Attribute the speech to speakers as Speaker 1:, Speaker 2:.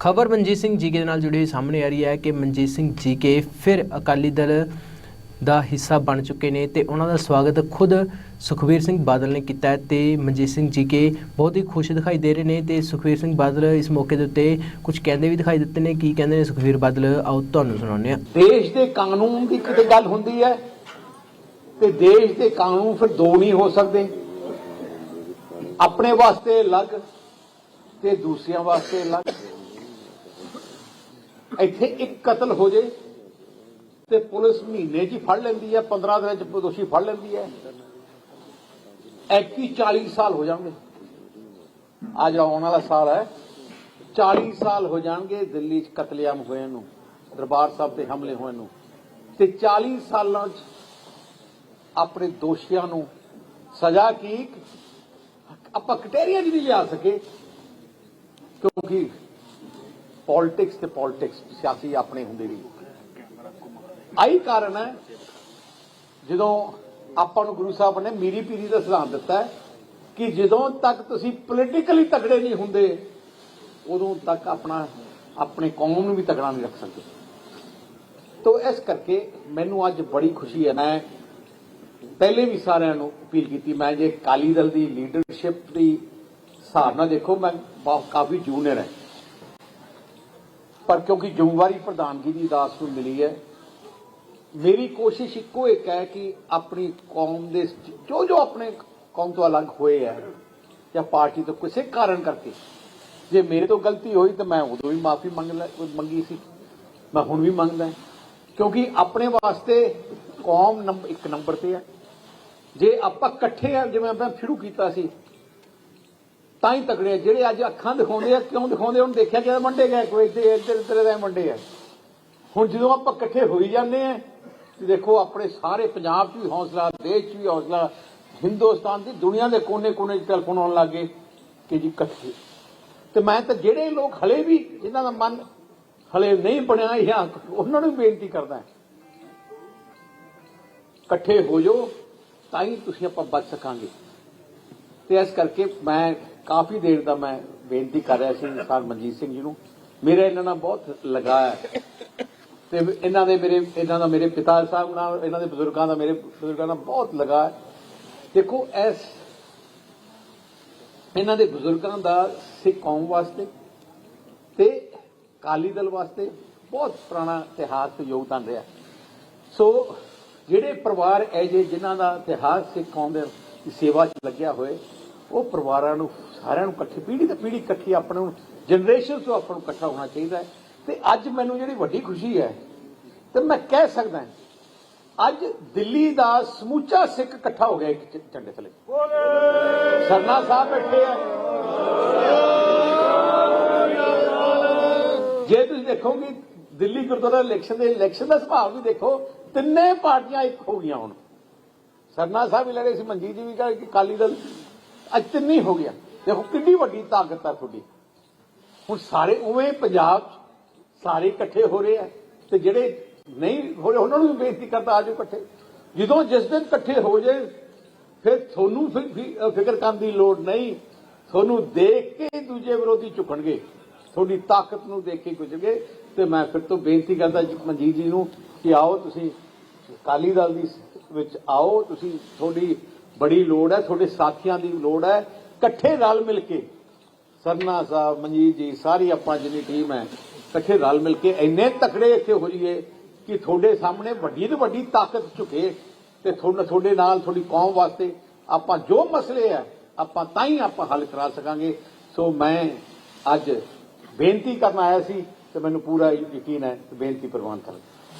Speaker 1: ਖਬਰ ਮਨਜੀਤ ਸਿੰਘ ਜੀਕੇ ਦੇ ਨਾਲ ਜੁੜੀ ਹੋਈ ਸਾਹਮਣੇ ਆ ਰਹੀ ਹੈ ਕਿ ਮਨਜੀਤ ਸਿੰਘ ਜੀ ਕੇ ਫਿਰ ਅਕਾਲੀ ਦਲ ਦਾ ਹਿੱਸਾ ਬਣ ਚੁੱਕੇ ਨੇ ਤੇ ਉਹਨਾਂ ਦਾ ਸਵਾਗਤ ਖੁਦ ਸੁਖਵੀਰ ਸਿੰਘ ਬਾਦਲ ਨੇ ਕੀਤਾ ਹੈ ਤੇ ਮਨਜੀਤ ਸਿੰਘ ਜੀ ਕੇ ਬਹੁਤ ਹੀ ਖੁਸ਼ ਦਿਖਾਈ ਦੇ ਰਹੇ ਨੇ ਤੇ ਸੁਖਵੀਰ ਸਿੰਘ ਬਾਦਲ ਇਸ ਮੌਕੇ ਦੇ ਉੱਤੇ ਕੁਝ ਕਹਿੰਦੇ ਵੀ ਦਿਖਾਈ ਦਿੱਤੇ ਨੇ, ਕੀ ਕਹਿੰਦੇ ਨੇ ਸੁਖਵੀਰ ਬਾਦਲ? ਆਓ ਤੁਹਾਨੂੰ ਸੁਣਾਉਂਦੇ ਹਾਂ।
Speaker 2: ਦੇਸ਼ ਦੇ ਕਾਨੂੰਨ ਦੀ ਕਿਤੇ ਗੱਲ ਹੁੰਦੀ ਹੈ ਤੇ ਦੇਸ਼ ਦੇ ਕਾਨੂੰਨ ਫਿਰ ਦੋ ਨਹੀਂ ਹੋ ਸਕਦੇ। ਆਪਣੇ ਵਾਸਤੇ ਅਲੱਗ ਤੇ ਦੂਸਰਿਆਂ ਵਾਸਤੇ ਅਲੱਗ। ਇੱਥੇ ਇੱਕ ਕਤਲ ਹੋ ਜੇ ਤੇ ਪੁਲਿਸ ਮਹੀਨੇ 'ਚ ਹੀ ਫੜ ਲੈਂਦੀ ਹੈ 15 ਦਿਨਾਂ 'ਚ ਦੋਸ਼ੀ ਫੜ ਲੈਂਦੀ ਹੈ। ਐਕਟੀ 40 ਸਾਲ ਹੋ ਜਾਣਗੇ। ਆ ਜਿਹੜਾ ਆਉਣ ਵਾਲਾ ਸਾਲ ਹੈ। 40 ਸਾਲ ਹੋ ਜਾਣਗੇ ਦਿੱਲੀ 'ਚ ਕਤਲੇਆਮ ਹੋਏ ਨੂੰ, ਦਰਬਾਰ ਸਾਹਿਬ ਤੇ ਹਮਲੇ ਹੋਏ ਨੂੰ। ਤੇ 40 ਸਾਲਾਂ 'ਚ ਆਪਣੇ ਦੋਸ਼ੀਆਂ ਨੂੰ ਸਜ਼ਾ ਕੀ, ਆਪਾਂ ਕਟੇਰੀਆ ਜੀ ਨਹੀਂ ਲਿਆ ਸਕੇ, ਕਿਉਂਕਿ ਪੋਲਿਟਿਕਸ ਤੇ ਪੋਲਿਟਿਕਸ ਸਿਆਸੀ ਆਪਣੇ ਹੁੰਦੇ ਵੀ। ਆਈ ਕਾਰਨ ਹੈ, ਜਦੋਂ ਆਪਾਂ ਨੂੰ ਗੁਰੂ ਸਾਹਿਬ ਨੇ ਮੀਰੀ ਪੀਰੀ ਦਾ ਸਿਧਾਂਤ ਦਿੱਤਾ ਕਿ ਜਦੋਂ ਤੱਕ ਤੁਸੀਂ ਪੋਲੀਟੀਕਲੀ ਤਗੜੇ ਨਹੀਂ ਹੁੰਦੇ, ਉਦੋਂ ਤੱਕ ਆਪਣਾ, ਆਪਣੇ ਕੌਮ ਨੂੰ ਵੀ ਤਗੜਾ ਨਹੀਂ ਰੱਖ ਸਕਦੇ। ਤੋ ਇਸ ਕਰਕੇ ਮੈਨੂੰ ਅੱਜ ਬੜੀ ਖੁਸ਼ੀ ਹੈ, ਮੈਂ ਪਹਿਲੇ ਵੀ ਸਾਰਿਆਂ ਨੂੰ ਅਪੀਲ ਕੀਤੀ, ਮੈਂ ਜੇ ਕਾਲੀ ਦਲ ਦੀ ਲੀਡਰਸ਼ਿਪ ਦੀ ਹਿਸਾਬ ਨਾਲ ਦੇਖੋ, ਮੈਂ ਕਾਫੀ ਜੂਨੀਅਰ ਹੈ। ਪਰ ਕਿਉਂਕਿ ਜ਼ਿੰਮੇਵਾਰੀ ਪ੍ਰਧਾਨਗੀ ਦੀ ਦਾਸ ਨੂੰ ਮਿਲੀ ਹੈ, ਮੇਰੀ ਕੋਸ਼ਿਸ਼ ਇੱਕੋ ਇੱਕ ਹੈ ਕਿ ਆਪਣੀ ਕੌਮ ਦੇ ਜੋ ਜੋ ਆਪਣੇ ਕੌਮ ਤੋਂ ਅਲੱਗ ਹੋਏ ਹੈ ਜਾਂ ਪਾਰਟੀ ਤੋਂ ਕਿਸੇ ਕਾਰਨ ਕਰਕੇ, ਜੇ ਮੇਰੇ ਤੋਂ ਗਲਤੀ ਹੋਈ ਤਾਂ ਮੈਂ ਉਦੋਂ ਵੀ ਮਾਫੀ ਮੰਗ ਲੈ, ਮੰਗੀ ਸੀ। ਮੈਂ ਹੁਣ ਵੀ ਮੰਗਦਾ ਕਿਉਂਕਿ ਆਪਣੇ ਵਾਸਤੇ ਕੌਮ ਨੰਬਰ ਇੱਕ ਨੰਬਰ ਤੇ ਹੈ। ਜੇ ਆਪਾਂ ਇਕੱਠੇ ਆ ਜਿਵੇਂ ਆਪਾਂ ਸ਼ੁਰੂ ਕੀਤਾ ਸੀ ਤਾਂ ਹੀ ਤਕੜੇ ਜਿਹੜੇ ਅੱਜ ਅੱਖਾਂ ਦਿਖਾਉਂਦੇ ਆ, ਕਿਉਂ ਦਿਖਾਉਂਦੇ ਹੁਣ ਦੇਖਿਆ ਕਿ ਮੰਡੇ ਗਏ, ਕੋਈ ਇੱਥੇ ਇੱਧਰ ਇੱਧਰ ਦਾ ਮੰਡੇ ਆ। ਹੁਣ ਜਦੋਂ ਆਪਾਂ ਇਕੱਠੇ ਹੋਈ ਜਾਂਦੇ ਆ, ਤੇ ਦੇਖੋ ਆਪਣੇ ਸਾਰੇ ਪੰਜਾਬ 'ਚ ਵੀ ਹੌਸਲਾ, ਦੇਸ਼ 'ਚ ਵੀ ਹੌਸਲਾ, ਹਿੰਦੁਸਤਾਨ ਦੀ ਦੁਨੀਆ ਦੇ ਕੋਨੇ-ਕੋਨੇ 'ਚ ਟੈਲੀਫੋਨ ਆਉਣ ਲੱਗੇ ਕਿ ਜੀ ਇਕੱਠੇ। ਤੇ ਮੈਂ ਤਾਂ ਜਿਹੜੇ ਲੋਕ ਹਲੇ ਵੀ ਜਿਨ੍ਹਾਂ ਦਾ ਮਨ ਹਲੇ ਨਹੀਂ ਬਣਿਆ ਜਾਂ ਉਹਨਾਂ ਨੂੰ ਬੇਨਤੀ ਕਰਦਾ ਇਕੱਠੇ ਹੋ ਜਾਓ, ਤਾਂ ਹੀ ਤੁਸੀਂ ਆਪਾਂ ਬਚ ਸਕਾਂਗੇ। ਤੇ ਇਸ ਕਰਕੇ ਮੈਂ ਕਾਫੀ ਦੇਰ ਦਾ ਮੈਂ ਬੇਨਤੀ ਕਰ ਰਿਹਾ ਸੀ ਸਰ ਮਨਜੀਤ ਸਿੰਘ ਜੀ ਨੂੰ। ਮੇਰਾ ਇਹਨਾਂ ਨਾਲ ਬਹੁਤ ਲਗਾਅ ਹੈ। ਤੇ ਇਹਨਾਂ ਦੇ ਮੇਰੇ, ਇਹਨਾਂ ਦਾ ਮੇਰੇ ਪਿਤਾ ਸਾਹਿਬ ਨਾਲ, ਇਹਨਾਂ ਦੇ ਬਜ਼ੁਰਗਾਂ ਦਾ ਮੇਰੇ ਬਜ਼ੁਰਗਾਂ ਨਾਲ ਬਹੁਤ ਲਗਾਅ ਹੈ। ਦੇਖੋ, ਇਸ ਇਹਨਾਂ ਦੇ ਬਜ਼ੁਰਗਾਂ ਦਾ ਸਿੱਖ ਕੌਮ ਵਾਸਤੇ ਤੇ ਕਾਲੀ ਦਲ ਵਾਸਤੇ ਬਹੁਤ ਪੁਰਾਣਾ ਇਤਿਹਾਸ ਤੇ ਯੋਗਦਾਨ ਰਿਹਾ। ਸੋ ਜਿਹੜੇ ਪਰਿਵਾਰ ਐ ਜੇ ਜਿਨ੍ਹਾਂ ਦਾ ਇਤਿਹਾਸ ਸਿੱਖ ਕੌਮ ਦੇ ਸੇਵਾ 'ਚ ਲੱਗਿਆ ਹੋਏ ਉਹ ਪਰਿਵਾਰਾਂ ਨੂੰ, ਸਾਰਿਆਂ ਨੂੰ ਇਕੱਠੀ ਪੀੜੀ ਤੇ ਪੀੜੀ ਇਕੱਠੀ ਆਪਣੇ ਨੂੰ ਜਨਰੇਸ਼ਨ ਤੋਂ ਆਪਾਂ ਨੂੰ ਇਕੱਠਾ ਹੋਣਾ ਚਾਹੀਦਾ ਤੇ ਅੱਜ ਮੈਨੂੰ ਜਿਹੜੀ ਵੱਡੀ ਖੁਸ਼ੀ ਹੈ, ਤੇ ਮੈਂ ਕਹਿ ਸਕਦਾ ਅੱਜ ਦਿੱਲੀ ਦਾ ਸਮੂਚਾ ਸਿੱਖ ਇਕੱਠਾ ਹੋ ਗਿਆ ਇੱਕ ਝੰਡੇ ਥੱਲੇ। ਸਰਨਾ ਸਾਹਿਬ ਬੈਠੇ ਆ। ਜੇ ਤੁਸੀਂ ਦੇਖੋਗੇ, ਦਿੱਲੀ ਗੁਰਦੁਆਰਾ ਇਲੈਕਸ਼ਨ ਦੇ ਇਲੈਕਸ਼ਨ ਦਾ ਸੁਭਾਅ ਵੀ ਦੇਖੋ, ਤਿੰਨੇ ਪਾਰਟੀਆਂ ਇੱਕ ਹੋ ਗਈਆਂ ਹੁਣ। ਸਰਨਾ ਸਾਹਿਬ ਵੀ ਲੜੇ ਸੀ, ਮਨਜੀਤ ਜੀ ਵੀ ਕਹੇ ਕਿ ਕਾਲੀ ਦਲ ਅੱਜ ਤਿੰਨੀ ਹੋ ਗਿਆ। ਦੇਖੋ ਕਿੰਨੀ ਵੱਡੀ ਤਾਕਤ ਆ ਤੁਹਾਡੀ। ਹੁਣ ਸਾਰੇ ਉਵੇਂ ਪੰਜਾਬ 'ਚ ਸਾਰੇ ਇਕੱਠੇ ਹੋ ਰਹੇ ਆ ਤੇ ਜਿਹੜੇ ਨਹੀਂ ਹੋ ਰਹੇ, ਉਹਨਾਂ ਨੂੰ ਵੀ ਬੇਨਤੀ ਕਰਦਾ ਆਜੋ ਇਕੱਠੇ। ਜਦੋਂ ਜਿਸ ਦਿਨ ਇਕੱਠੇ ਹੋ ਜਾਏ ਫਿਰ ਤੁਹਾਨੂੰ ਫਿਕਰ ਕਰਨ ਦੀ ਲੋੜ ਨਹੀਂ। ਤੁਹਾਨੂੰ ਦੇਖ ਕੇ ਦੂਜੇ ਵਿਰੋਧੀ ਝੁਕਣਗੇ। ਤੁਹਾਡੀ ਤਾਕਤ ਨੂੰ ਦੇਖ ਕੇ ਗੁਜਰਗੇ ਤੇ ਮੈਂ ਫਿਰ ਤੋਂ ਬੇਨਤੀ ਕਰਦਾ ਮਨਜੀਤ ਜੀ ਨੂੰ ਕਿ ਆਓ ਤੁਸੀਂ, ਅਕਾਲੀ ਦਲ ਦੀ ਵਿੱਚ ਆਓ, ਤੁਸੀਂ ਤੁਹਾਡੀ ਬੜੀ ਲੋੜ ਹੈ, ਤੁਹਾਡੇ ਸਾਥੀਆਂ ਦੀ ਲੋੜ ਹੈ। ਇਕੱਠੇ ਰਲ ਮਿਲ ਕੇ, ਸਰਨਾ ਸਾਹਿਬ, ਮਨਜੀਤ ਜੀ, ਸਾਰੀ ਆਪਾਂ ਜਿੰਨੀ ਟੀਮ ਹੈ, ਇਕੱਠੇ ਰਲ ਮਿਲ ਕੇ ਇੰਨੇ ਤਕੜੇ ਇੱਥੇ ਹੋ ਜਾਈਏ ਕਿ ਤੁਹਾਡੇ ਸਾਹਮਣੇ ਵੱਡੀ ਤੋਂ ਵੱਡੀ ਤਾਕਤ ਝੁਕੇ ਤੇ ਤੁਹਾਡੇ ਨਾਲ ਤੁਹਾਡੀ ਕੌਮ ਵਾਸਤੇ ਆਪਾਂ ਜੋ ਮਸਲੇ ਆ ਆਪਾਂ ਤਾਂ ਹੀ ਆਪਾਂ ਹੱਲ ਕਰਾ ਸਕਾਂਗੇ। ਸੋ ਮੈਂ ਅੱਜ ਬੇਨਤੀ ਕਰਨ ਆਇਆ ਸੀ ਤੇ ਮੈਨੂੰ ਪੂਰਾ ਯਕੀਨ ਹੈ ਬੇਨਤੀ ਪ੍ਰਵਾਨ ਕਰਾਂਗਾ।